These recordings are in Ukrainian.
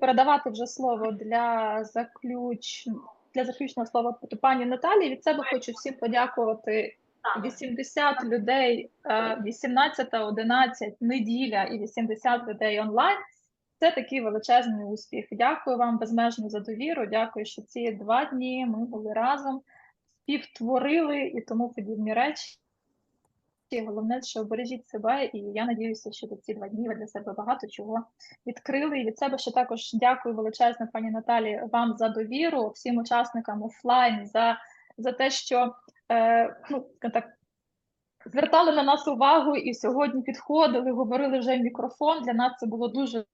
передавати вже слово для заключ... для заключного слова пані Наталії. Від себе хочу всім подякувати. 80 людей, е, 18.11 неділя і 80 людей онлайн. Це такий величезний успіх. Дякую вам безмежно за довіру. Дякую, що ці два дні ми були разом, співтворили і тому подібні речі. І Головне, що бережіть себе, і я надіюся, що за ці два дні ви для себе багато чого відкрили. І від себе ще також дякую величезно, пані Наталі, вам за довіру, всім учасникам офлайн за, за те, що е, ну, так, звертали на нас увагу і сьогодні підходили, говорили вже в мікрофон. Для нас це було дуже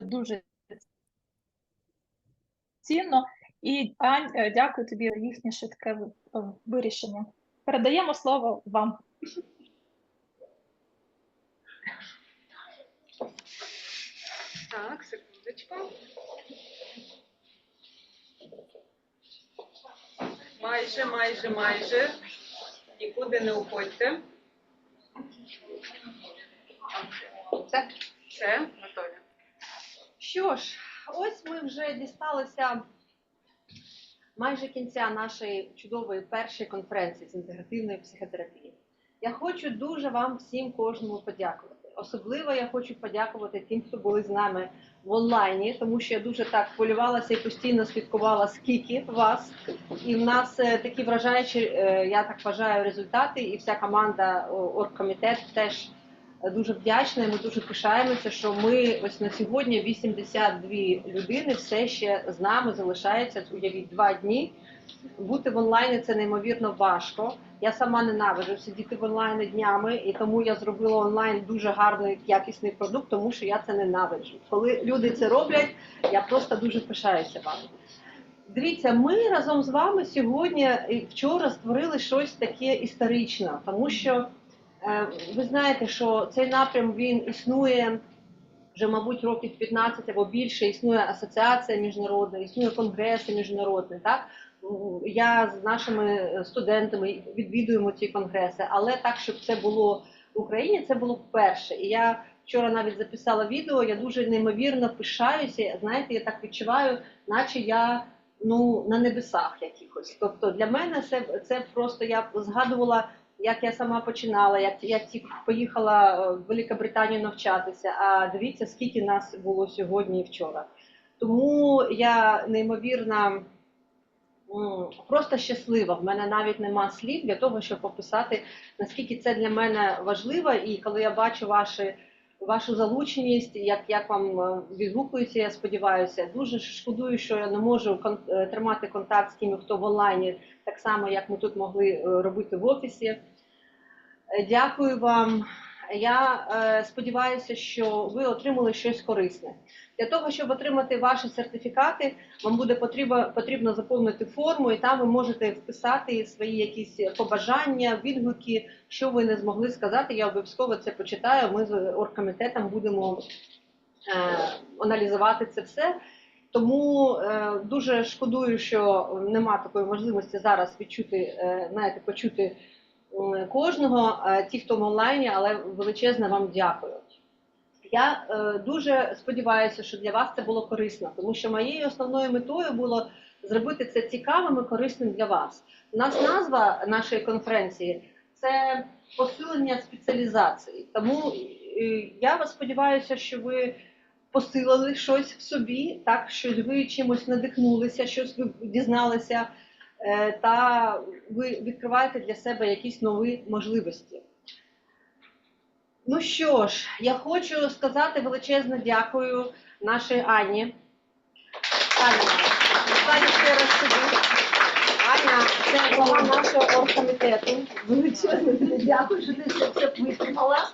дуже цінно. І Ань, е, дякую тобі за їхнє швидке е, вирішення. Передаємо слово вам. Так, секундочку. Майже, майже, майже. Нікуди не уходьте. Це Все, готові. що ж, ось ми вже дісталися майже кінця нашої чудової першої конференції з інтегративної психотерапії. Я хочу дуже вам всім кожному подякувати. Особливо я хочу подякувати тим, хто були з нами в онлайні, тому що я дуже так полювалася і постійно слідкувала, скільки вас. І в нас е, такі вражаючі, е, я так вважаю, результати, і вся команда оргкомітет теж дуже вдячна. і Ми дуже пишаємося, що ми ось на сьогодні 82 людини все ще з нами залишається. Уявіть два дні. Бути в онлайні це неймовірно важко. Я сама ненавиджу сидіти в онлайні днями, і тому я зробила онлайн дуже гарний якісний продукт, тому що я це ненавиджу. Коли люди це роблять, я просто дуже пишаюся вами. Дивіться, ми разом з вами сьогодні і вчора створили щось таке історичне, тому що ви знаєте, що цей напрям він існує вже, мабуть, років 15 або більше. Існує асоціація міжнародна, існує конгреси міжнародні. Так я з нашими студентами відвідуємо ці конгреси, але так, щоб це було в Україні, це було вперше. І я вчора навіть записала відео. Я дуже неймовірно пишаюся. Знаєте, я так відчуваю, наче я ну на небесах якихось. Тобто для мене це, це просто я згадувала. Як я сама починала, як я поїхала е, в Великобританію навчатися. А дивіться, скільки нас було сьогодні і вчора. Тому я неймовірно просто щаслива. В мене навіть нема слів для того, щоб описати, наскільки це для мене важливо. І коли я бачу ваші, вашу залученість, як, як вам е, відгукується, я сподіваюся, дуже шкодую, що я не можу е, тримати контакт з тими, хто в онлайні, так само, як ми тут могли е, робити в офісі. Дякую вам. Я е, сподіваюся, що ви отримали щось корисне. Для того, щоб отримати ваші сертифікати, вам буде потрібно, потрібно заповнити форму, і там ви можете вписати свої якісь побажання, відгуки, що ви не змогли сказати. Я обов'язково це почитаю. Ми з оргкомітетом будемо е, аналізувати це все. Тому е, дуже шкодую, що нема такої можливості зараз відчути, е, знаєте, почути кожного, е, ті, хто в онлайні, але величезне вам дякую. Я е, дуже сподіваюся, що для вас це було корисно, тому що моєю основною метою було зробити це цікавим і корисним для вас. У нас назва нашої конференції це посилення спеціалізації. Тому е, я вас сподіваюся, що ви посилили щось в собі, так щось ви чимось надихнулися, щось ви дізналися, е, та ви відкриваєте для себе якісь нові можливості. Ну що ж, я хочу сказати величезне дякую нашій Ані. Аня, Аня ще раз тобі. Аня, це голова нашого оргкомітету. Величезне тобі дякую, що ти це все витримала.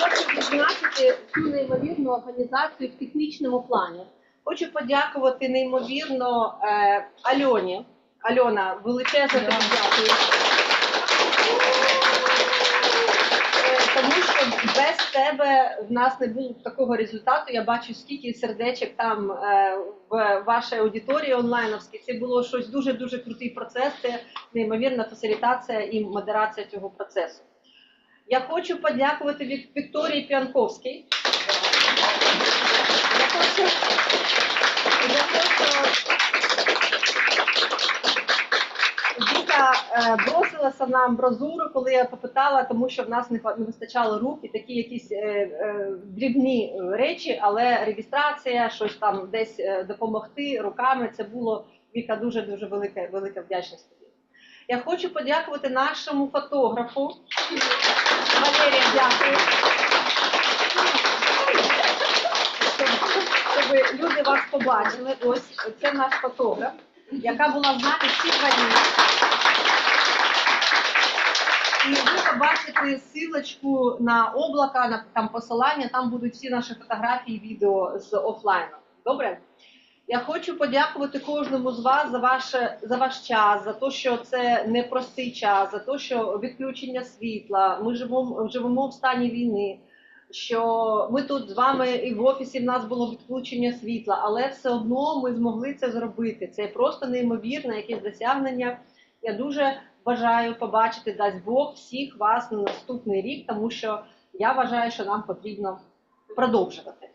Хочу призначити цю неймовірну організацію в технічному плані. Хочу подякувати неймовірно е, Альоні. Альона, величезне тобі дякую. Е, тому що без тебе в нас не було такого результату. Я бачу, скільки сердечок там е, в вашій аудиторії онлайновській. Це було щось дуже дуже крутий процес. Це неймовірна фасилітація і модерація цього процесу. Я хочу подякувати Вік- Вікторії Піанковській. Я хочу, я хочу Віка е, на амбразуру, коли я попитала, тому що в нас не, вистачало рук і такі якісь е, е, дрібні е, речі, але реєстрація, щось там десь допомогти руками. Це було Віка дуже дуже велика, велика вдячність тобі. Я хочу подякувати нашому фотографу. Валерія, дякую. Щоб люди вас побачили. Ось це наш фотограф, яка була з нами всі два дні. І ви побачите силочку на облака, на там посилання, там будуть всі наші фотографії, відео з офлайну. Добре? Я хочу подякувати кожному з вас за ваше за ваш час, за те, що це непростий час, за те, що відключення світла. Ми живемо, живемо в стані війни. Що ми тут з вами і в офісі в нас було відключення світла, але все одно ми змогли це зробити. Це просто неймовірне якесь досягнення. Я дуже бажаю побачити, дасть Бог, всіх вас на наступний рік, тому що я вважаю, що нам потрібно продовжувати.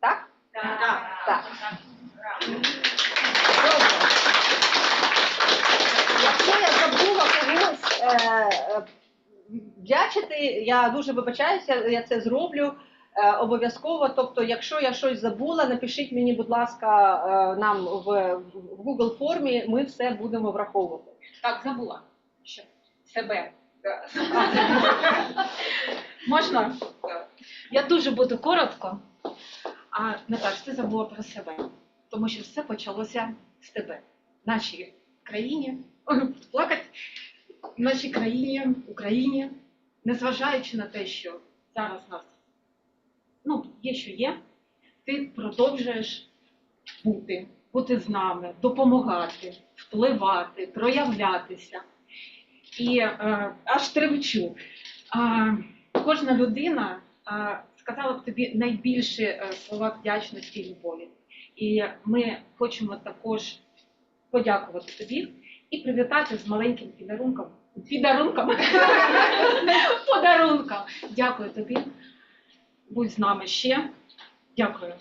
Так? Так. Добре. Якщо я забула когось е, е, вдячити, я дуже вибачаюся, я це зроблю. е, Обов'язково, тобто, якщо я щось забула, напишіть мені, будь ласка, е, нам в, в Google формі, ми все будемо враховувати. Так, забула. Що? Себе. Можна? Я дуже буду коротко. А Наташ, ти забула про себе. Тому що все почалося з тебе. В нашій країні, ой, плакать, в нашій країні, Україні, незважаючи на те, що зараз нас ну, є, що є, ти продовжуєш бути, бути з нами, допомагати, впливати, проявлятися. І е, аж тремчу. А, кожна людина а, сказала б тобі найбільше е, слова вдячності і любові. І ми хочемо також подякувати тобі і привітати з маленьким підарунком. Підарунком. Подарунком. Дякую тобі. Будь з нами ще. Дякую.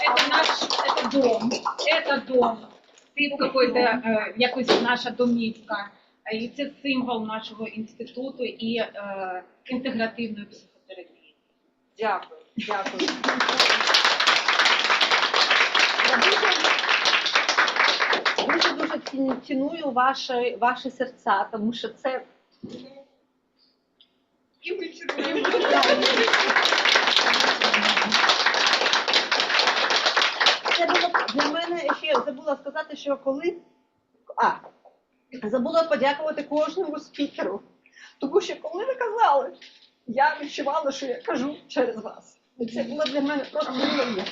Это наш, это дом, это дом. Ты какой-то, э, якось наша домівка. Е, І це символ нашого інституту і е, інтегративної психотерапії. Дякую, дякую. Я дуже, дуже дуже ціну- ціную ваші, ваші серця, тому що це І ми чекаємо. Забула сказати, що коли. А, забула подякувати кожному спікеру. Тому що коли ви казали, я відчувала, що я кажу через вас. І це було для мене просто неймовірно.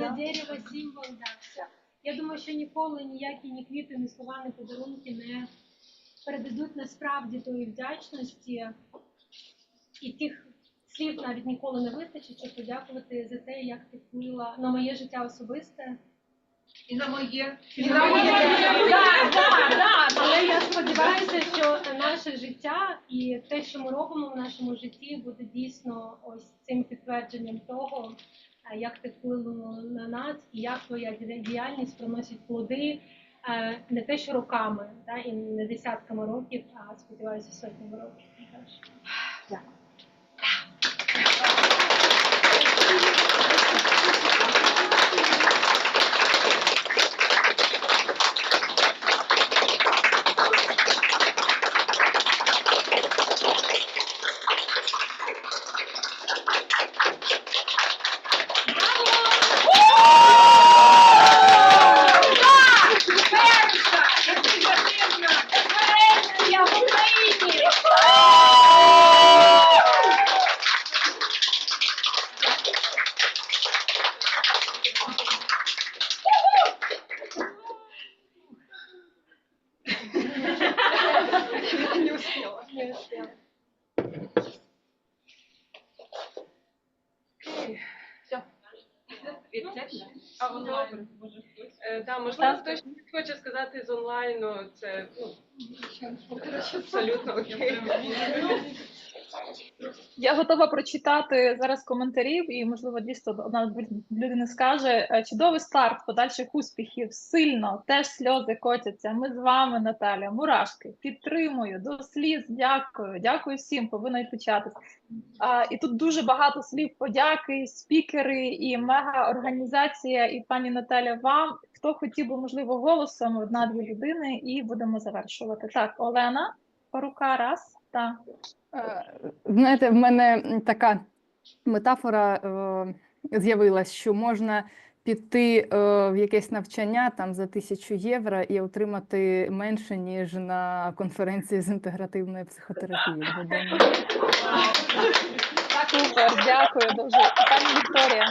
Так. На дерево символ, да. Я думаю, що ніколи ніякі ні квіти, ні слова, ні подарунки не передадуть насправді тої вдячності і тих слів навіть ніколи не вистачить, щоб подякувати за те, як ти вплила на моє життя особисте. І на моє. І на моє Да, да, да. Але я сподіваюся, що наше життя і те, що ми робимо в нашому житті, буде дійсно ось цим підтвердженням того, як ти вплинула на нас і як твоя діяльність приносить плоди е, не те, що роками, та і не десятками років, а сподіваюся, сотнями років. Наташа. Не успела. Не успіла. А онлайн? Е, Да, можливо, хтось хоче сказати з онлайну, це ну, абсолютно окей. Я готова прочитати зараз коментарів, і можливо дійсно одна людина скаже: е, чудовий старт, подальших успіхів, сильно, теж сльози котяться. Ми з вами, Наталя, мурашки, підтримую, до сліз, дякую, дякую всім, повинна відпечатись. А, і тут дуже багато слів подяки, спікери і мега організація. І пані Наталя, вам хто хотів би, можливо, голосом одна-дві людини, і будемо завершувати. Так, Олена, порука, раз, так. Е, Знаєте, в мене така метафора е, з'явилась, що можна піти е, в якесь навчання там за тисячу євро і отримати менше, ніж на конференції з інтегративної психотерапії. Супер, дякую дуже. Пані Вікторія.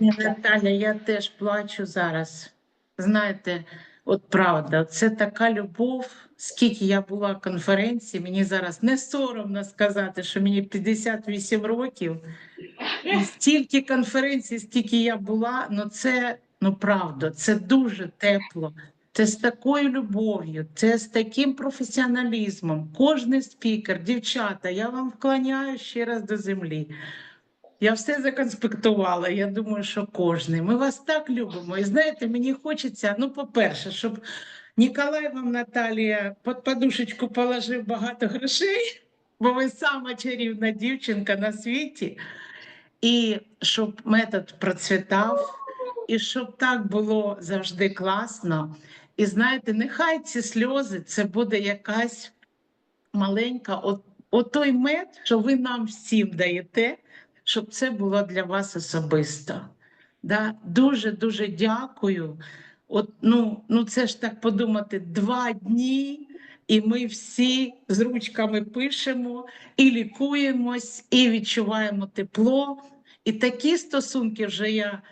Ні, Наталя, я теж плачу зараз. Знаєте, от правда, це така любов. Скільки я була конференцій, мені зараз не соромно сказати, що мені 58 років. І стільки конференцій, стільки я була, ну це ну правда, це дуже тепло. Це з такою любов'ю, це з таким професіоналізмом. Кожний спікер, дівчата, я вам вклоняю ще раз до землі. Я все законспектувала. Я думаю, що кожний. Ми вас так любимо. І знаєте, мені хочеться, ну, по-перше, щоб Ніколай вам, Наталія, під подушечку положив багато грошей, бо ви сама чарівна дівчинка на світі. І щоб метод процвітав, і щоб так було завжди класно. І знаєте, нехай ці сльози це буде якась маленька, от, от мед, що ви нам всім даєте, щоб це було для вас особисто. Да? Дуже дуже дякую. От, ну, ну це ж так подумати, два дні, і ми всі з ручками пишемо, і лікуємось, і відчуваємо тепло. І такі стосунки вже я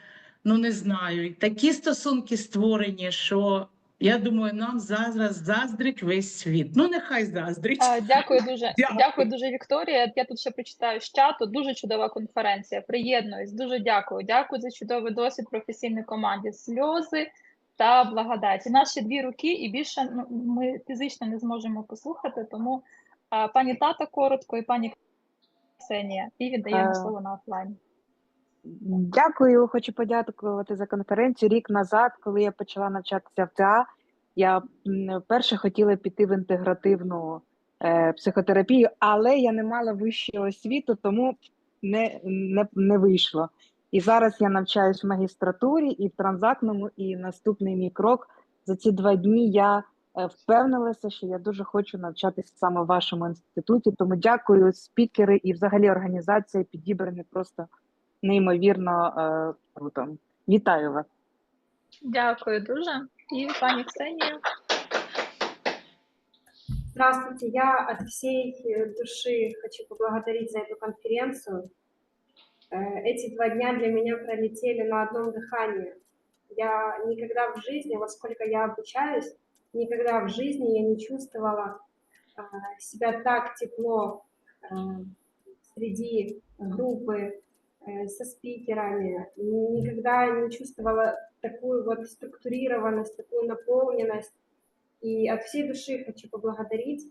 ну не знаю, і такі стосунки створені, що я думаю, нам зараз заздрить весь світ. Ну, нехай заздрить. Дякую дуже. Дякую. Дякую дуже, Вікторія. Я тут ще прочитаю з чату. Дуже чудова конференція. Приєднуюсь. Дуже дякую. Дякую за чудовий досвід професійній команді. Сльози та благодаті. Наші дві руки, і більше ну, ми фізично не зможемо послухати. Тому а, пані тата коротко і пані Ксенія. І віддаємо Е, слово на офлайн. Дякую, хочу подякувати за конференцію. Рік назад, коли я почала навчатися в ТА, я вперше хотіла піти в інтегративну е, психотерапію, але я не мала вищої освіту, тому не, не, не вийшло. І зараз я навчаюсь в магістратурі і в транзактному, і наступний мій крок за ці два дні я е, впевнилася, що я дуже хочу навчатися саме в вашому інституті. Тому дякую, спікери і взагалі організація підібрані просто неймовірно е, круто. Вітаю вас. Дякую дуже. І пані Ксенія. Здравствуйте, я от всей э, души хочу поблагодарить за эту конференцию. Э, Эти два дня для меня пролетели на одном дыхании. Я никогда в жизни, во сколько я обучаюсь, никогда в жизни я не чувствовала э, себя так тепло э, среди группы со спикерами, никогда не чувствовала такую вот структурированность, такую наполненность. И от всей души хочу поблагодарить.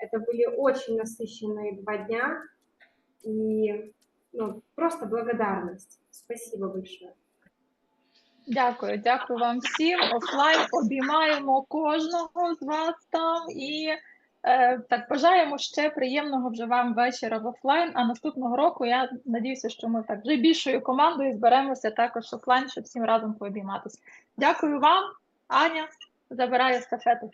Это были очень насыщенные два дня. И ну, просто благодарность. Спасибо большое. Дякую, дякую вам всім. Офлайн обіймаємо кожного з вас там і е, так бажаємо ще приємного вже вам вечора в офлайн. А наступного року я надіюся, що ми так вже більшою командою зберемося також офлайн, щоб всім разом пообійматися. Дякую вам, Аня. Забираю естафету.